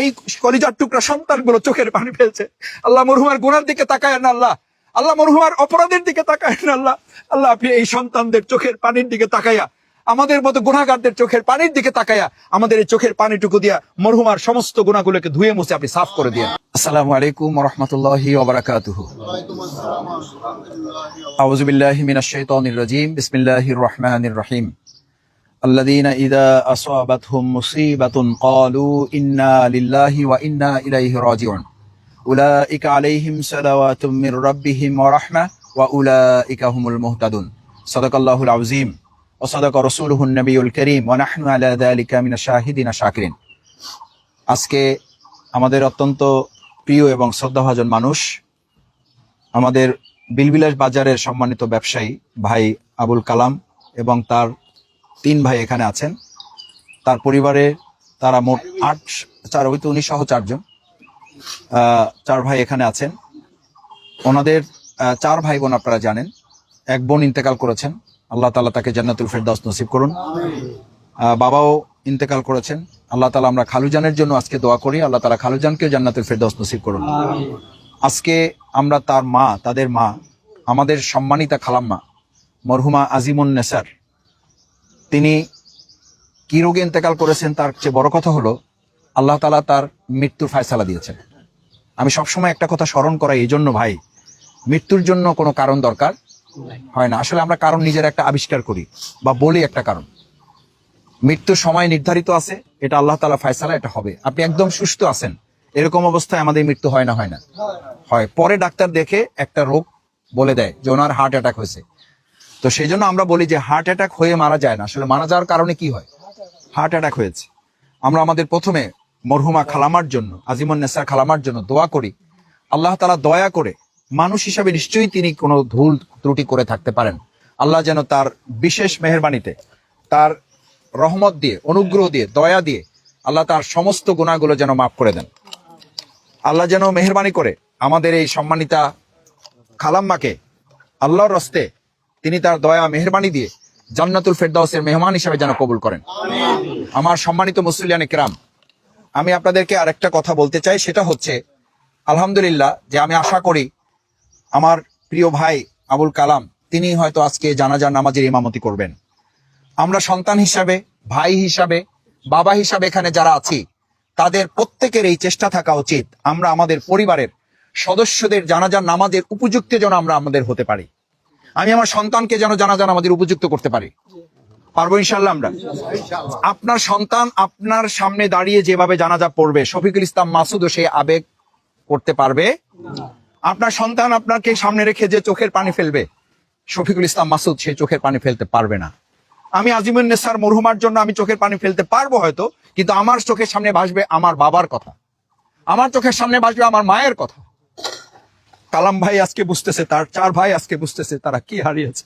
এই কলিজার টুকরা সন্তানগুলো চোখের পানি ফেলছে। আল্লাহ মরহুমার গুনার দিকে তাকায় না আল্লাহ। আল্লাহ মরহুমার অপরাধের দিকে তাকায় না আল্লাহ। আল্লাহ আপনি এই সন্তানদের চোখের পানির দিকে তাকাইয়া আমাদের মতো গুণাগারদের চোখের পানির দিকে তাকায়া, আমাদের এই চোখের পানিটুকু দিয়া মরহুমার সমস্ত গুণাগুলোকে ধুয়ে মুছে আপনি সাফ করে দিয়া আসসালামু আলাইকুম রহমতুল্লাহি ওবরাকাতুহু মিনাশ শাইতানির রাজীম। বিসমিল্লাহির রহিম। الذين إذا أصابتهم مصيبة قالوا إنا لله وإنا إليه راجعون أولئك عليهم صلوات من ربهم ورحمة وأولئك هم المهتدون صدق الله العظيم وصدق رسوله النبي الكريم ونحن على ذلك من الشاهدين الشاكرين আজকে আমাদের অত্যন্ত প্রিয় এবং শ্রদ্ধাভাজন মানুষ আমাদের বিলবিলাস বাজারের সম্মানিত ব্যবসায়ী ভাই আবুল কালাম এবং তার তিন ভাই এখানে আছেন। তার পরিবারে তারা মোট আট, চার, ওই তো উনি সহ চারজন। চার ভাই এখানে আছেন। ওনাদের চার ভাই বোন আপনারা জানেন। এক বোন ইন্তেকাল করেছেন। আল্লাহ তালা তাকে জান্নাতুল ফেরদাউস নসিব করুন। বাবাও ইন্তেকাল করেছেন। আল্লাহ তালা আমরা খালুজানের জন্য আজকে দোয়া করি। আল্লাহ তালা খালুজানকেও জান্নাতুল ফেরদাউস নসিব করুন। আজকে আমরা তার মা, তাদের মা, আমাদের সম্মানিতা খালাম্মা, মরহুমা আজিমুন নেসার তিনি কি রোগে ইন্তেকাল করেছেন তার চেয়ে বড় কথা হলো, আল্লাহ তালা তার মৃত্যুর ফায়সালা দিয়েছেন। আমি সবসময় একটা কথা স্মরণ করাই, এই জন্য ভাই, মৃত্যুর জন্য কোনো কারণ দরকার হয় না। আসলে আমরা কারণ নিজের একটা আবিষ্কার করি, বা বলি একটা কারণ। মৃত্যুর সময় নির্ধারিত আছে, এটা আল্লাহ তালা ফায়সালা, এটা হবে। আপনি একদম সুস্থ আছেন, এরকম অবস্থায় আমাদের মৃত্যু হয় না হয় না। হয়, পরে ডাক্তার দেখে একটা রোগ বলে দেয় যে ওনার হার্ট অ্যাটাক হয়েছে। তো সেই জন্য আমরা বলি যে হার্ট অ্যাটাক হয়ে মারা যায় না। আসলে মারা যাওয়ার কারণে কি হয়? হার্ট অ্যাটাক হয়েছে। আমরা আমাদের প্রথমে মরহুমা খালামার জন্য, আজিমন নেসার খালামার জন্য দোয়া করি। আল্লাহ তালা দয়া করে মানুষ হিসাবে নিশ্চয়ই তিনি কোনো ভুল ত্রুটি করে থাকতে পারেন। আল্লাহ যেন তার বিশেষ মেহরবানিতে, তার রহমত দিয়ে, অনুগ্রহ দিয়ে, দয়া দিয়ে আল্লাহ তার সমস্ত গুণাগুলো যেন মাফ করে দেন। আল্লাহ যেন মেহরবানি করে আমাদের এই সম্মানিতা খালাম্মাকে আল্লাহর রস্তে তিনি তার দয়া, মেহরবানি দিয়ে জান্নাতুল ফেরদাউসের মেহমান হিসেবে যেন কবুল করেন। আমার সম্মানিত মুসলিয়ানে কেরাম আমি আপনাদেরকে আরেকটা কথা বলতে চাই, সেটা হচ্ছে, আলহামদুলিল্লাহ, যে আমি আশা করি আমার প্রিয় ভাই আবুল কালাম, তিনি হয়তো আজকে জানাজার নামাজের ইমামতি করবেন। আমরা সন্তান হিসাবে, ভাই হিসাবে, বাবা হিসাবে এখানে যারা আছি, তাদের প্রত্যেকের এই চেষ্টা থাকা উচিত। আমরা আমাদের পরিবারের সদস্যদের জানাজার নামাজের উপযুক্ত যেন আমরা আমাদের হতে পারি। আমি আমার সন্তানকে যেন জানাজার আমাদের উপযুক্ত করতে পারি। পারব ইনশাল্লাহ আমরা। আপনার সন্তান আপনার সামনে দাঁড়িয়ে যেভাবে জানাজা পড়বে, শফিকুল ইসলাম মাসুদও সেই আবেগ করতে পারবে। আপনার সন্তান আপনাকে সামনে রেখে যে চোখের পানি ফেলবে, শফিকুল ইসলাম মাসুদ সেই চোখের পানি ফেলতে পারবে না। আমি আজিমুন নেসার মরহুমার জন্য আমি চোখের পানি ফেলতে পারব হয়তো, কিন্তু আমার চোখের সামনে ভাসবে আমার বাবার কথা। আমার চোখের সামনে ভাসবে আমার মায়ের কথা। কালাম ভাই আজকে বুঝতেছে, তার চার ভাই আজকে বুঝতেছে, তারা কি হারিয়েছে।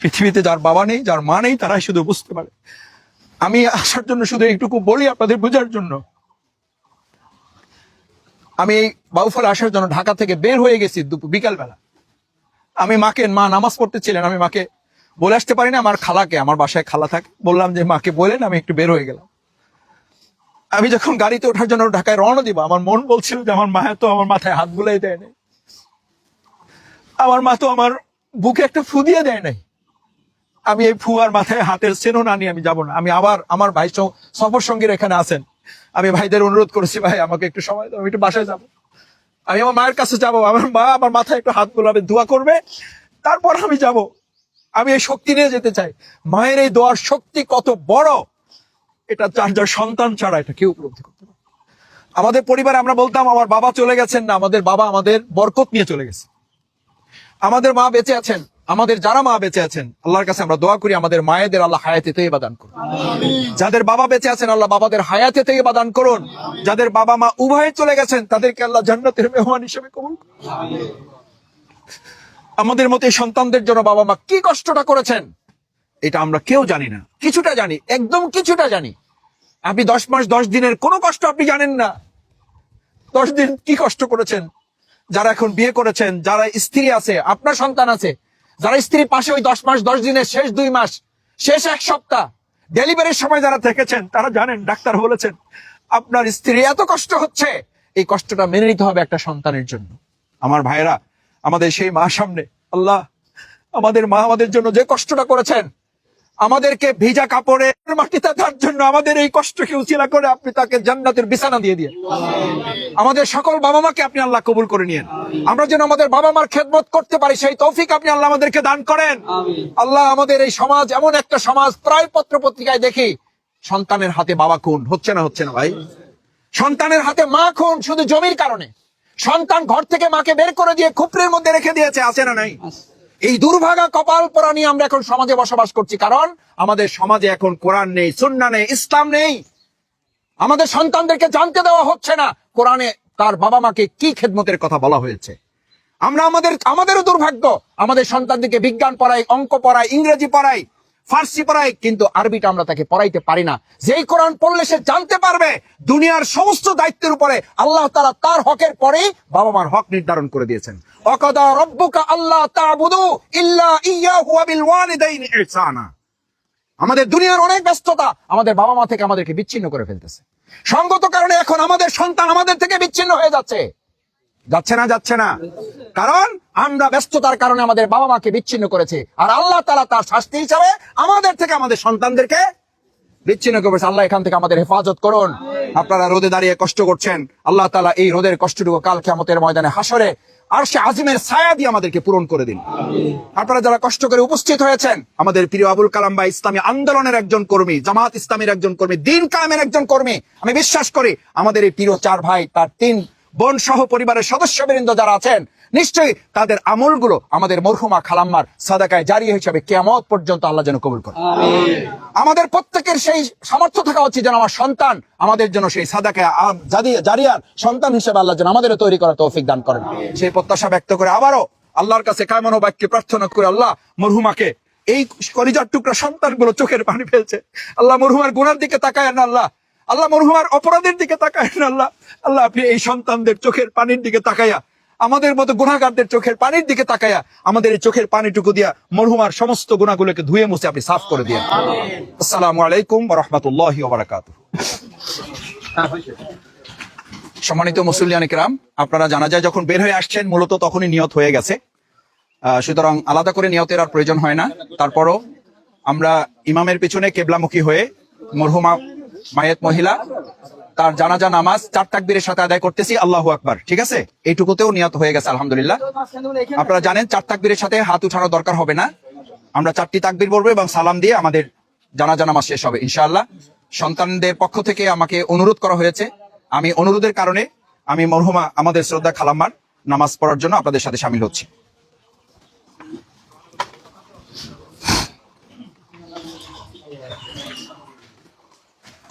পৃথিবীতে যার বাবা নেই, যার মা নেই, তারাই শুধু বুঝতে পারে। আমি আসার জন্য শুধু একটুকু বলি আপনাদের বোঝার জন্য। আমি বাউফল আসার জন্য ঢাকা থেকে বের হয়ে গেছি দুপুর বিকালবেলা। আমি মাকে, মা নামাজ পড়তে ছিলেন আমি মাকে বলে আসতে পারি না আমার খালাকে, আমার বাসায় খালা থাকে। বললাম যে, মাকে বলেন, আমি একটু বের হয়ে গেলাম। আমি যখন গাড়িতে ওঠার জন্য ঢাকায় রওনা দিব, আমার মন বলছিল যে আমার মায়ের তো আমার মাথায় হাত বুলাই দেয় নাই। আমার মা তো আমার বুকে একটা ফু দিয়ে দেয় নাই। আমি এই ফুয়ার মাথায় হাতের সেনো না নিয়ে আমি যাব না। আমি আবার আমার ভাই সফর সঙ্গীর এখানে আছেন। আমি ভাইদের অনুরোধ করেছি, ভাই, আমাকে একটু সময় দাও, আমি একটু বাসায় যাব। আমি আমার মায়ের কাছে যাব, আমার মা আমার মাথায় একটু হাত গোলাবে দোয়া করবে। তারপর আমি যাব। আমি এই শক্তি নিয়ে যেতে চাই। মায়ের এই দোয়ার শক্তি কত বড়! এটা যার যার সন্তান ছাড়া এটা কেউ উপলব্ধি করতে পারে আমাদের পরিবারে আমরা বলতাম, আমার বাবা চলে গেছেন না, আমাদের বাবা আমাদের বরকত নিয়ে চলে গেছে। আমাদের মা বেঁচে আছেন, আমাদের যারা মা বেঁচে আছেন, আল্লাহর কাছে আমরা দোয়া করি, আমাদের মায়েদের আল্লাহ হায়াতে থেকে দান করুন। যাদের বাবা বেঁচে আছেন, আল্লাহ বাবাদের হায়াতে থেকে দান করুন। যাদের বাবা মা উভয়ে চলে গেছেন, তাদেরকে আল্লাহ জান্নাতের মেহমান হিসেবে কবুল। আমাদের মতো সন্তানদের জন্য বাবা মা কি কষ্টটা করেছেন এটা আমরা কেউ জানি না। কিছুটা জানি, একদম কিছুটা জানি। আপনি দশ মাস, দশ দিনের কোনো কষ্ট আপনি জানেন না। দশ দিন কি কষ্ট করেছেন? যারা এখন বিয়ে করেছেন, যারা স্ত্রী আছে, আপনার সন্তান আছে, যারা স্ত্রী পাশে ওই দশ মাস, দশ দিনের শেষ দুই মাস, শেষ এক সপ্তাহ, ডেলিভারির সময় যারা থেকেছেন, তারা জানেন, ডাক্তার বলেছেন, আপনার স্ত্রী এত কষ্ট হচ্ছে, এই কষ্টটা মেনে নিতে হবে একটা সন্তানের জন্য। আমার ভাইরা আমাদের সেই মা সামনে, আল্লাহ, আমাদের মা আমাদের জন্য যে কষ্টটা করেছেন আমাদেরকে ভিজা কাপড়ে মাটিতে তার জন্য আমাদের এই কষ্টকে উচিলা করে আপনি তাকে জান্নাতের বিছানা দিয়ে দিয়ে আমাদের সকল বাবা মাকে আপনি আল্লাহ কবুল করে নিয়েন। আমরা যেন আমাদের বাবা মার খেদমত করতে পারি সেই তৌফিক আপনি আল্লাহ আমাদেরকে দান করেন। আল্লাহ আমাদের এই সমাজ এমন একটা সমাজ প্রায় পত্র পত্রিকায় দেখি সন্তানের হাতে বাবা খুন হচ্ছে না হচ্ছে না ভাই? সন্তানের হাতে মা খুন শুধু জমির কারণে। সন্তান ঘর থেকে মাকে বের করে দিয়ে খুপড়ির মধ্যে রেখে দিয়েছে আছে না নাই? এই দুর্ভাগা কপাল পরা নিয়ে আমরা এখন সমাজে বসবাস করছি। কারণ আমাদের সমাজে এখন কোরআন নেই, সুন্না নেই, ইসলাম নেই। আমাদের সন্তানদেরকে জানতে দেওয়া হচ্ছে না, কোরআনে তার বাবা মাকে কি খেদমতের কথা বলা হয়েছে। আমরা আমাদের, আমাদেরও দুর্ভাগ্য, আমাদের সন্তানদেরকে বিজ্ঞান পড়াই অঙ্ক পড়াই ইংরেজি পড়াই ফার্সি পড়াই কিন্তু আরবিটা আমরা তাকে পড়াইতে পারি না। যেই কোরআন পড়লে সে জানতে পারবে, দুনিয়ার সমস্ত দায়িত্বের উপরে আল্লাহ তারা তার হকের পরেই বাবা মার হক নির্ধারণ করে দিয়েছেন। অকদা রব্বুকা আল্লাহ আমাদের দুনিয়ার অনেক ব্যস্ততা আমাদের বাবা মা থেকে আমাদেরকে বিচ্ছিন্ন করে ফেলতেছে। সঙ্গত কারণে এখন আমাদের সন্তান আমাদের থেকে বিচ্ছিন্ন হয়ে যাচ্ছে। যাচ্ছে না যাচ্ছে না। কারণ আমরা ব্যস্ততার কারণে আমাদের বাবা মাকে বিচ্ছিন্ন করেছে। আর আল্লাহ তালা তার শাস্তি হিসাবে আমাদের থেকে আমাদের সন্তানদেরকে বিচ্ছিন্ন করেছে। আল্লাহ এখান থেকে আমাদের হেফাজত করুন। আপনারা রোদে দাঁড়িয়ে কষ্ট করছেন। আল্লাহ তালা এই রোদের কষ্টটুকু কাল কেমতের ময়দানে হাসরে আর সে আজিমের ছায়া দিয়ে আমাদেরকে পূরণ করে দিন। আপনারা যারা কষ্ট করে উপস্থিত হয়েছেন, আমাদের প্রিয় আবুল কালাম বা ইসলামী আন্দোলনের একজন কর্মী, জামাত ইসলামের একজন কর্মী, দিন কায়েমের একজন কর্মী, আমি বিশ্বাস করি আমাদের এই প্রিয় চার ভাই, তার তিন বোন সহ পরিবারের সদস্যবৃন্দ যারা আছেন নিশ্চয়ই তাদের আমলগুলো আমাদের মরহুমা খালাম্মার সাদাকায় জারি হিসাবে কেমত পর্যন্ত আল্লাহ যেন কবুল করে আমাদের প্রত্যেকের সেই সামর্থ্য থাকা উচিত যেন আমার সন্তান আমাদের জন্য সেই সাদাকায় জারিয়ার সন্তান হিসেবে আল্লাহ যেন আমাদের তৈরি করা তৌফিক দান করেন। সেই প্রত্যাশা ব্যক্ত করে আবারও আল্লাহর কাছে কায়মানো বাক্যে প্রার্থনা করে আল্লাহ মরহুমাকে এই করিজার টুকরা সন্তানগুলো চোখের পানি ফেলছে। আল্লাহ মরহুমার গুনার দিকে তাকায় না আল্লাহ আল্লাহ মরহুমার অপরাধের দিকে তাকায় আল্লাহ। আল্লাহ, আপনি এই সন্তানদের চোখের পানির দিকে তাকাইয়া আমাদের মতো গুণাগারদের চোখের পানির দিকে তাকাইয়া আমাদের এই চোখের পানিটুকু দিয়া মরহুমার সমস্ত গুণাগুলোকে ধুয়ে মুছে আপনি সাফ করে দিয়ে আসসালামু আলাইকুম রহমতুল্লাহ বারাকাত সম্মানিত মুসলিয়ান কিরাম, আপনারা জানা যায় যখন বের হয়ে আসছেন, মূলত তখনই নিয়ত হয়ে গেছে। সুতরাং আলাদা করে নিয়তের আর প্রয়োজন হয় না। তারপরও আমরা ইমামের পিছনে কেবলামুখী হয়ে মরহুমা মায়েত মহিলা, তার জানাজা, নামাজ, চার তাকবীরের সাথে আদায় করতেছি, আল্লাহ আকবার, ঠিক আছে? এইটুকুতেও নিয়ত হয়ে গেছে, আলহামদুলিল্লাহ। আপনারা জানেন, চার তাকবীরের সাথে হাত উঠানোর দরকার হবে না। আমরা চারটি তাকবীর বলব এবং সালাম দিয়ে আমাদের জানাজা, নামাজ শেষ হবে, ইনশাআল্লাহ। সন্তানদের পক্ষ থেকে আমাকে অনুরোধ করা হয়েছে। আমি অনুরোধের কারণে আমি মরহুমা আমাদের শ্রদ্ধা খালাম্মার নামাজ পড়ার জন্য আপনাদের সাথে সামিল হচ্ছি।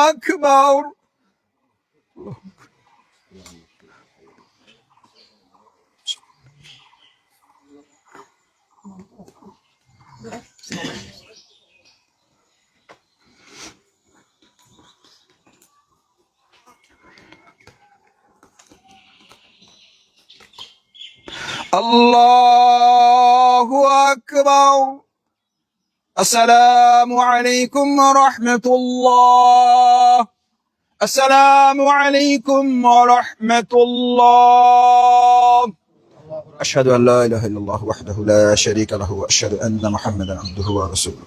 আকবার আল্লাহু আকবার السلام عليكم ورحمة الله. السلام عليكم ورحمة الله. أشهد أن لا إله إلا الله وحده لا شريك له وأشهد أن محمدا عبده ورسوله.